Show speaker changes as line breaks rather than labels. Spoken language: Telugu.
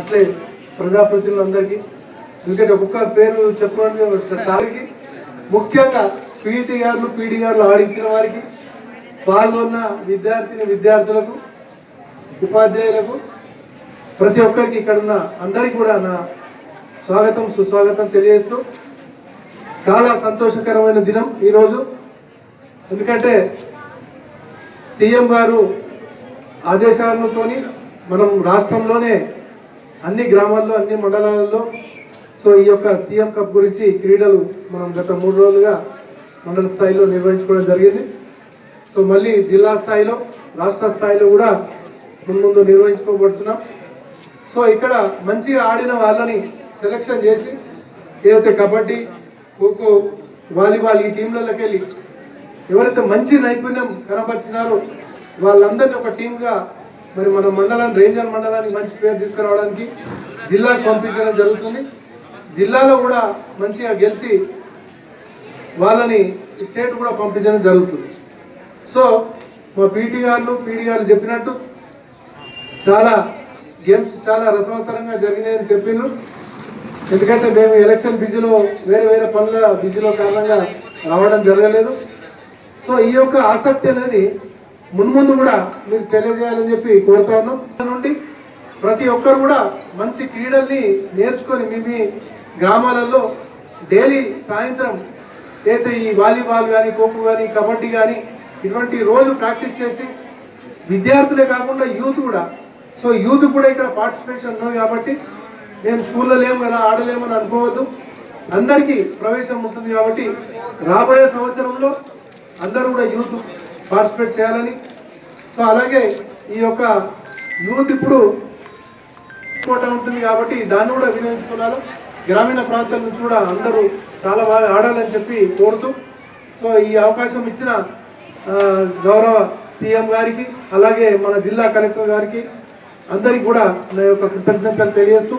అట్లే ప్రజాప్రతినిధులందరికీ. ఎందుకంటే ఒక్కొక్క పేరు చెప్పడానికి సార్కి ముఖ్యంగా పీటీ గారు పీడీ గారు ఆడించిన వారికి పాల్గొన్న విద్యార్థిని విద్యార్థులకు ఉపాధ్యాయులకు ప్రతి ఒక్కరికి ఇక్కడ ఉన్న అందరికీ కూడా నా స్వాగతం సుస్వాగతం తెలియజేస్తూ చాలా సంతోషకరమైన దినం ఈరోజు. ఎందుకంటే సీఎం గారు ఆదేశాలతోని మనం రాష్ట్రంలోనే అన్ని గ్రామాల్లో అన్ని మండలాలలో. సో ఈ యొక్క సీఎం కప్ గురించి క్రీడలు మనం గత మూడు రోజులుగా మండల స్థాయిలో నిర్వహించుకోవడం జరిగింది. సో మళ్ళీ జిల్లా స్థాయిలో రాష్ట్ర స్థాయిలో కూడా ముందు నిర్వహించుకోబడుతున్నాం. సో ఇక్కడ మంచిగా ఆడిన వాళ్ళని సెలెక్షన్ చేసి ఏదైతే కబడ్డీ ఖోఖో వాలీబాల్ ఈ టీంలలోకి వెళ్ళి ఎవరైతే మంచి నైపుణ్యం కనపరిచినారో వాళ్ళందరినీ ఒక టీంగా మరి మన మండలాన్ని రేంజర్ మండలానికి మంచి పేరు తీసుకురావడానికి జిల్లాకు పంపించడం జరుగుతుంది. జిల్లాలో కూడా మంచిగా గెలిచి వాళ్ళని స్టేట్ కూడా పంపించడం జరుగుతుంది. సో మా పీటీ గారు పీడీ గారు చెప్పినట్టు చాలా గేమ్స్ చాలా రసవత్తరంగా జరిగినాయని చెప్పిండ్రు. ఎందుకంటే మేము ఎలక్షన్ బిజీలో వేరే వేరే పనుల బిజీలో కారణంగా రావడం జరగలేదు. సో ఈ యొక్క ఆసక్తి అనేది మున్ముందు కూడా మీరు తెలియజేయాలని చెప్పి కోరుతా ఉన్నాం. నుండి ప్రతి ఒక్కరు కూడా మంచి క్రీడల్ని నేర్చుకొని మీ మీ గ్రామాలలో డైలీ సాయంత్రం అయితే ఈ వాలీబాల్ కానీ ఖోఖో కానీ కబడ్డీ కానీ ఇటువంటి రోజు ప్రాక్టీస్ చేసి విద్యార్థులే కాకుండా యూత్ కూడా. సో యూత్ కూడా ఇక్కడ పార్టిసిపేషన్ ఉన్నది కాబట్టి మేము స్కూల్లో లేము కదా ఆడలేమని అనుకోవద్దు. అందరికీ ప్రవేశం ఉంటుంది కాబట్టి రాబోయే సంవత్సరంలో అందరూ కూడా యూత్ పార్టిసిపేట్ చేయాలని. సో అలాగే ఈ యొక్క యూత్ ఇప్పుడు కోట ఉంటుంది కాబట్టి దాన్ని కూడా వినియోగించుకున్నారు గ్రామీణ ప్రాంతాల నుంచి కూడా అందరూ చాలా బాగా ఆడాలని చెప్పి కోరుతూ సో ఈ అవకాశం ఇచ్చిన గౌరవ సీఎం గారికి అలాగే మన జిల్లా కలెక్టర్ గారికి అందరికీ కూడా నా యొక్క కృతజ్ఞతలు తెలియజేస్తూ